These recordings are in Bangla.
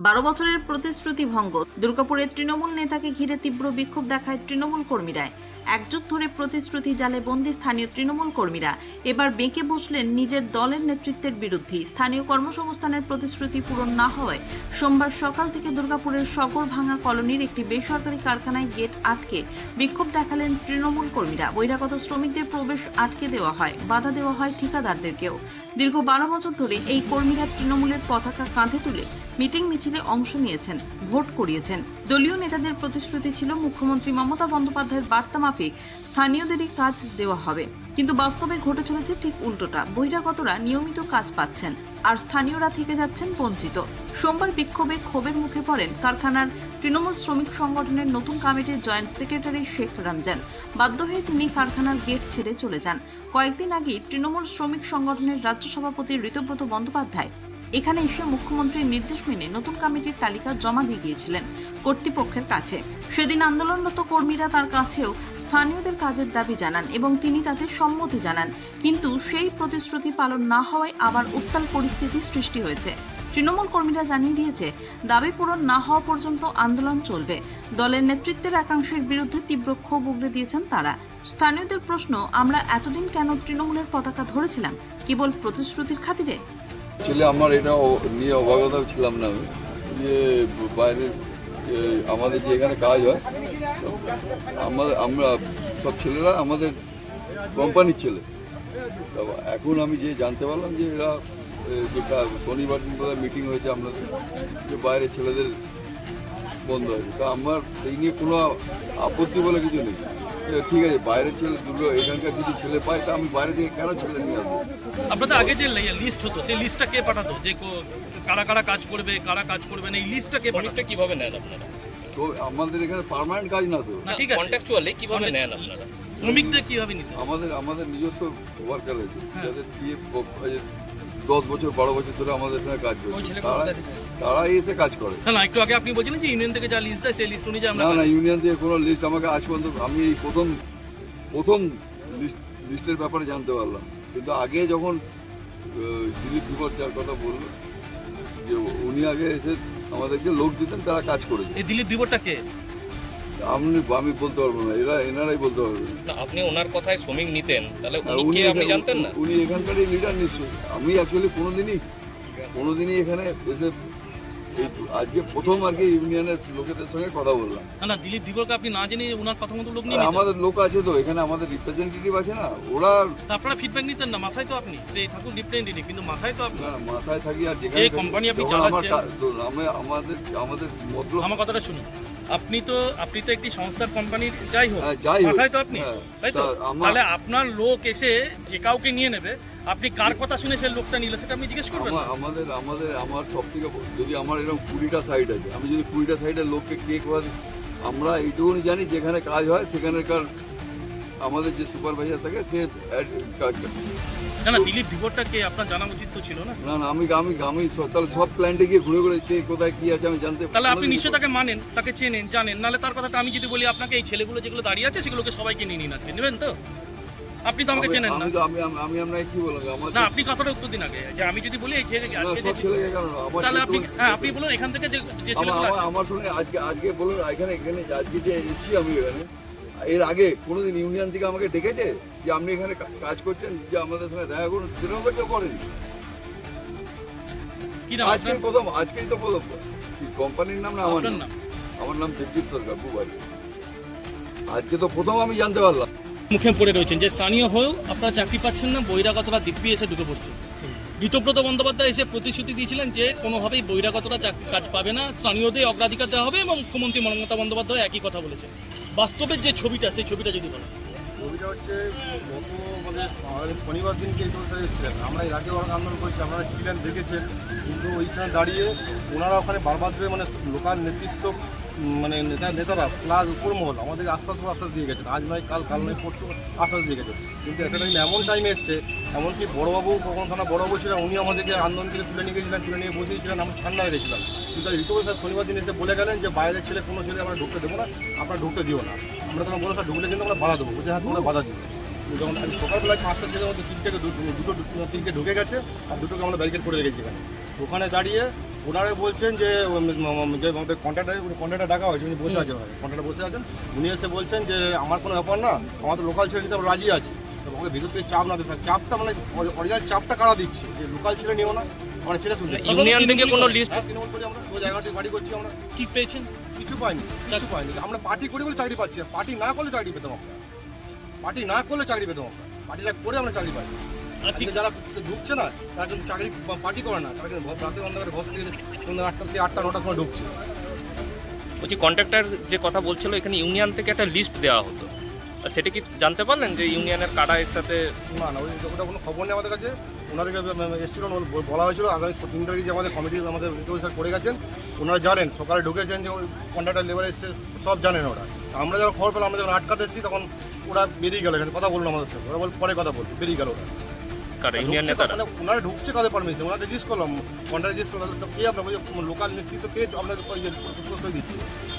বারো বছরের প্রতিশ্রুতি ভঙ্গ দুর্গাপুরের তৃণমূল নেতাকে ঘিরে তীব্র বিক্ষোভ দেখায় তৃণমূল কর্মীরা একজুট ধরে প্রতিশ্রুতি জালে বন্দি স্থানীয় তৃণমূল কর্মীরা। এবার বেঁকে বসলেন নিজের দলের নেতৃত্বের বিরুদ্ধে। স্থানীয় কর্মসংস্থানের প্রতিশ্রুতি পূরণ না হওয়ায় সোমবার সকাল থেকে দুর্গাপুরের শকর ভাঙা কলোনির একটি বেসরকারি কারখানায় গেট আটকে বিক্ষোভ দেখালেন তৃণমূল কর্মীরা। বহিরাগত শ্রমিকদের প্রবেশ আটকে দেওয়া হয়, বাধা দেওয়া হয় ঠিকাদারদেরকেও। দীর্ঘ বারো বছর ধরে এই কর্মীরা তৃণমূলের পতাকা কাঁধে তুলে মিটিং মিছিলে অংশ নিয়েছেন, ভোট করিয়েছেন। দলীয় নেতাদের প্রতিশ্রুতি ছিল মুখ্যমন্ত্রী মমতা বন্দ্যোপাধ্যায়ের বার্তা মাফিক স্থানীয়দেরই কাজ দেওয়া হবে। কিন্তু বাস্তবে ঘটে চলেছে ঠিক উল্টোটা। বহিরাগতরা নিয়মিত কাজ পাচ্ছেন, আর স্থানীয়রা থেকে যাচ্ছেন বঞ্চিত। সোমবার বিক্ষোভে ক্ষোভের মুখে পড়েন কারখানার তৃণমূল শ্রমিক সংগঠনের নতুন কমিটির জয়েন্ট সেক্রেটারি শেখ রমজান। বাধ্য হয়ে তিনি কারখানার গেট ছেড়ে চলে যান। কয়েকদিন আগেই তৃণমূল শ্রমিক সংগঠনের রাজ্য সভাপতি ঋতব্রত বন্দ্যোপাধ্যায় এখানে এসে মুখ্যমন্ত্রীর নির্দেশ মেনে নতুন কমিটির তালিকা জমা দিয়ে গিয়েছিলেন কর্তৃপক্ষের কাছে। সেদিন আন্দোলনরত কর্মীরা তার কাছেও স্থানীয়দের কাজের দাবি জানান এবং তিনি তাতে সম্মতি জানান। কিন্তু সেই প্রতিশ্রুতি পালন না হওয়ায় আবার উত্তাল পরিস্থিতি সৃষ্টি হয়েছে। তৃণমূল কর্মীরা জানিয়ে দিয়েছে, দাবি পূরণ না হওয়া পর্যন্ত আন্দোলন চলবে। দলের নেতৃত্বের একাংশের বিরুদ্ধে তীব্র ক্ষোভ উগড়ে দিয়েছেন তারা। স্থানীয়দের প্রশ্ন, আমরা এতদিন কেন তৃণমূলের পতাকা ধরেছিলাম? কেবল প্রতিশ্রুতির খাতিরে? আমার এটা নিয়ে অবগত ছিলাম না যে বাইরে যে আমাদের যে এখানে কাজ হয় আমাদের আমরা সব ছেলেরা আমাদের কোম্পানির ছেলে। এখন আমি যে জানতে পারলাম যে এরা যেটা শনিবার দিন মিটিং হয়েছে আপনাদের যে বাইরের ছেলেদের বন্ধ হয়েছে। তা আমার এই নিয়ে কোনো আপত্তি বলে কিছু নেই। ঠিক আছে বাইরের ছেলে দুটো এখানকার যদি ছেলে পায় তা আমি বাইরে থেকে কেন ছেলে নিয়ে আসব? আপনাদের আগে যে লিস্ট হতো সেই লিস্টটা কে পাঠাতো? যে কারা কারা কাজ করবে কারা কাজ করবে না এই লিস্টটা কে পাঠাতো? কীভাবে নেন আপনারা? তো আমাদের এখানে পার্মানেন্ট কাজ না তো। না ঠিক আছে। কন্ট্রাকচুয়ালি কীভাবে নেন আপনারা? শ্রমিকদের কীভাবে নিতে আমাদের আমাদের নিজস্ব ওয়ার্কার আছে যাদের দিয়ে দশ বছর বারো বছর ধরে আমাদের এখানে কাজ করছে তারা তারা এসে কাজ করে। না একটু আগে আপনি বলছিলেন যে ইউনিয়ন থেকে যা লিস্ট দেয় সেই লিস্ট অনুযায়ী না না ইউনিয়ন থেকে কোনো লিস্ট আমাকে আজ পর্যন্ত আমি এই প্রথম প্রথম লিস্ট লিস্টের ব্যাপারে জানতে পারলাম। কিন্তু আগে যখন দিলীপ কুমার যার কথা বলল যে উনি আগে এসে আমাদেরকে লোক দিতেন তারা কাজ করেছে। এই দিলীপ দিবরটা কে? আমি আমি বলতে পারব না। এরা এনারাই বলতে পারবে। না আপনি ওনার কথায় শ্রমিক নিতেন। তাহলে উনি কে আপনি জানতেন না? উনি এখানকারই লিডার নিশ্চয়ই। আমি অ্যাকচুয়ালি কোনোদিনই কোনোদিনই এখানে এসে আজকে প্রথম আর কি ইউনিয়নের লোকেদের সঙ্গে কথা বললাম। না না দিলীপ দিবরকে আপনি না জেনে ওনার কথা মতো লোক নিয়ে আমাদের লোক আছে তো এখানে আমাদের রিপ্রেজেন্টেটিভ আছে না ওরা আপনারা ফিডব্যাক নিতেন না মাথায় তো আপনি। যে ঠাকুর রিপ্রেজেন্টেটিভ কিন্তু মাথায় তো আপনি। না, মাথায় থাকি আর যেখানে যে company আপনি চালাচ্ছেন- আমাদের আমাদের মতলব আমার কথাটা শুনুন। আপনি তো আপনি তো একটি সংস্থার কোম্পানির যাই হোক হ্যাঁ, যাই হোক। মাথায় তো আপনি হ্যাঁ, তাই তো তাহলে আপনার লোক এসে যে কাউকে নিয়ে নেবে আপনি কার কথা শুনে সে লোকটা নিলে সেটা আমি জিজ্ঞেস করবেন আমাদের আমাদের আমার সব থেকে যদি আমার এরকম কুড়িটা সাইড আছে আমি যদি কুড়িটা সাইডের লোককে কে করে আমরা এইটুকুনি জানি যেখানে কাজ হয় সেখানেকার আমাদের যে সুপারভাইজার থাকে সে কাজ করে। না না দিলীপ দিবরটা কে আপনার জানা উচিত তো ছিল না? না না আমি আমি আমি তাহলে সব প্ল্যান্টে গিয়ে ঘুরে ঘুরে কে কোথায় কি আছে আমি জানতে তাহলে আপনি তাকে মানেন তাকে চেনেন জানেন। নাহলে তার কথাটা আমি যদি বলি আপনাকে এই ছেলেগুলো যেগুলো দাঁড়িয়ে আছে সেগুলোকে সবাইকে নিয়ে নিন আজকে। নেবেন তো? আপনি তো আমাকে চেনেন না। আমি আমি আপনাকে কি বললাম? আমার না আপনি কথাটা উত্তর দিন আগে। যে আমি যদি বলি এই ছেলে তাহলে আপনি হ্যাঁ আপনি বলুন এখান থেকে যে যে ছেলেগুলো আমার সঙ্গে আজকে আজকে বলুন এখানে এখানে আজকে যে এসেছি আমি এখানে এর আগে কোনোদিন ইউনিয়ন থেকে আমাকে ডেকেছে যে আপনি এখানে কাজ করছেন যে আমাদের সঙ্গে দেখা করুন সেরকম কেউ করেনি। আজকে প্রথম আজকেই তো প্রথম। কোম্পানির নাম না আমার নাম? আমার নাম দেবজিৎ সরকার বুবাড়ি। আজকে তো প্রথম আমি জানতে পারলাম। মুখে পড়ে রয়েছেন যে স্থানীয় হয়েও আপনারা চাকরি পাচ্ছেন না বহিরাগতরা দিব্যি এসে ঢুকে পড়ছে। ঋতব্রত বন্দ্যোপাধ্যায় এসে প্রতিশ্রুতি দিয়েছিলেন যে কোনোভাবেই বহিরাগতরা চাকরি কাজ পাবে না স্থানীয়দের অগ্রাধিকার দেওয়া হবে এবং মুখ্যমন্ত্রী মমতা বন্দ্যোপাধ্যায় একই কথা বলেছেন। বাস্তবের যে ছবিটা, সেই ছবিটা যদি বলেন। ছবিটা হচ্ছে গত মানে শনিবার দিনকে এই এসেছিলেন। আমরা এর আগে অনেক আন্দোলন করেছি, আপনারা ছিলেন, দেখেছেন। কিন্তু ওইখানে দাঁড়িয়ে ওনারা ওখানে বারবার ধরে মানে লোকাল নেতৃত্ব মানে নেতা নেতারা প্লাস উপরমহল আমাদের আশ্বাস আশ্বাস দিয়ে গেছেন। আজ নয়, কাল কাল নয়, পরশু আশ্বাস দিয়ে গেছে কিন্তু একটা টাইম এমন টাইম এসছে, এমনকি বড়োবাবু কখন থানা বড়োবাবু ছিলেন, উনি আমাদেরকে আন্দোলন থেকে তুলে নিয়ে গেছিলেন, তুলে নিয়ে বসেছিলেন আমরা ঠান্ডায় রেখেছিলাম কিন্তু ঋতুপতি স্যার শনিবার দিন এসে বলে গেলেন যে, বাইরের ছেলে কোনো ছেলে আমরা ঢুকতে দেবো না আপনারা ঢুকতে দিও না। আমরা তখন বলো স্যার, ঢুকলে কিন্তু আমরা বাধা দেবো, বুঝে হাত তোমরা বাধা দিবো যখন আমি সকালবেলায় পাঁচটা ছেলের মধ্যে তিনটে দুটো দুটো, তিনটে ঢুকে গেছে, আর দুটোকে আমরা ব্যারিকেড করে রেখেছি এখানে। ওখানে দাঁড়িয়ে ওনারা বলছেন যে আমাদের কন্ট্রাক্টার কন্ট্রাক্টার ডাকা হয়েছে উনি বসে আছেন কন্ট্রাক্টার বসে আছেন। উনি এসে বলছেন যে আমার কোনো ব্যাপার না আমার তো লোকাল ছেড়ে নিতে আমরা রাজি আছি। তো আমাকে ভিতর থেকে চাপ না দিতে চাপটা মানে অরিজিনাল চাপটা কারা দিচ্ছে? যে লোকাল ছেড়ে নিও না মানে সেটা শুনছি। ইউনিয়ন থেকে কোনো লিস্ট হ্যাঁ তৃণমূল করি আমরা ওই জায়গাতে বাড়ি করছি আমরা। কি পেয়েছেন? কিছু পাইনি কিছু পাইনি। আমরা পার্টি করি বলে চাকরি পাচ্ছি পার্টি না করলে চাকরি পেতাম আমরা। পার্টি না করলে চাকরি পেতাম আমরা। পার্টিটা করে আমরা চাকরি পাই। আজকে যারা ঢুকছে না তারা কিন্তু চাকরি পার্টি করে না। তারা কিন্তু ভোর- রাতের অন্ধকারে ঘর থেকে সন্ধ্যা আটটা থেকে আটটা নটার সময় ঢুকছে। বলছি কন্ট্রাক্টর যে কথা বলছিল এখানে ইউনিয়ন থেকে একটা লিস্ট দেওয়া হতো। সেটা কি জানতে পারলেন যে ইউনিয়নের কারা এর সাথে না না ওই ওটা কোনো খবর নেই আমাদের কাছে। ওনাদেরকে এসেছিল বলা হয়েছিল। আগামী তিন তারিখে যে আমাদের কমিটি আমাদের স্যার করে গেছেন ওনারা জানেন। সকালে ঢুকেছেন যে ওই কন্ট্রাক্টর লেবার এসছে সব জানেন ওরা। আমরা যখন খবর পেলাম আমরা যখন আটকাতে এসেছি তখন ওরা বেরিয়ে গেল এখানে। কথা বলল আমাদের সাথে। ওরা বল পরে কথা বলল বেরিয়ে গেল ওরা। কারা ইউনিয়ন ঢুকছে নেতারা? মানে ওনারা ঢুকছে কাদের পারমিশন ওনাকে জিজ্ঞেস করলাম জিজ্ঞেস করলাম তো কে আপনার লোকাল নেতৃত্ব কে আপনাদের ওই যে প্রশ্রয় দিচ্ছে।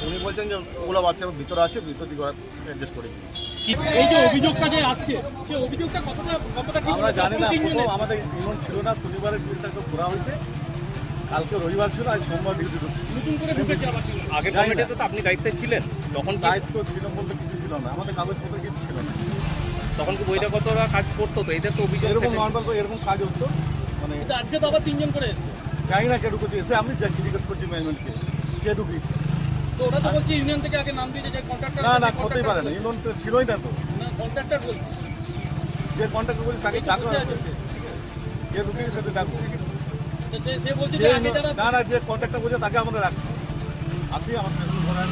উনি বলছেন যে ওগুলো বাচ্চা ভিতরে আছে ভিতর দিকে ওরা অ্যাডজাস্ট করে দিয়েছে কি এই যে অভিযোগটা যে আসছে সেই অভিযোগটা কতটা কতটা আমরা জানি না আমাদের ছিল না শনিবারের ঘোরা হয়েছে। কালকে রবিবার ছিল আজ সোমবার ডিউটি নতুন করে ঢুকেছে আবার আগের কমিটিতে তো আপনি দায়িত্বে ছিলেন তখন দায়িত্ব ছিল বলতে কিছু ছিল না আমাদের কাগজপত্র কিছু ছিল না। তখন কি বহিরাগতরা কাজ করতো তো? এদের তো অভিযোগ এরকম নর্মাল তো এরকম কাজ হতো মানে আজকে তো আবার তিনজন করে এসছে। জানি না কে ঢুকেছে এসে আমি যা জিজ্ঞেস করছি ম্যানেজমেন্টকে কে ঢুকিয়েছে। তো ওরা তো বলছে ইউনিয়ন থেকে আগে নাম দিয়েছে যে কন্ট্রাক্টর না না করতেই পারে না ইউনিয়ন তো ছিলই না তো। না কন্ট্রাক্টর বলছে। যে কন্ট্যাক্ট বলছে তাকে ডাকো। কে ঢুকিয়েছে সেটা ডাকো। সে- বলছে যে যে আগে যারা না না যে কন্ট্যাক্টটা বলছে তাকে আমরা রাখছি আসি আমার ঘোরা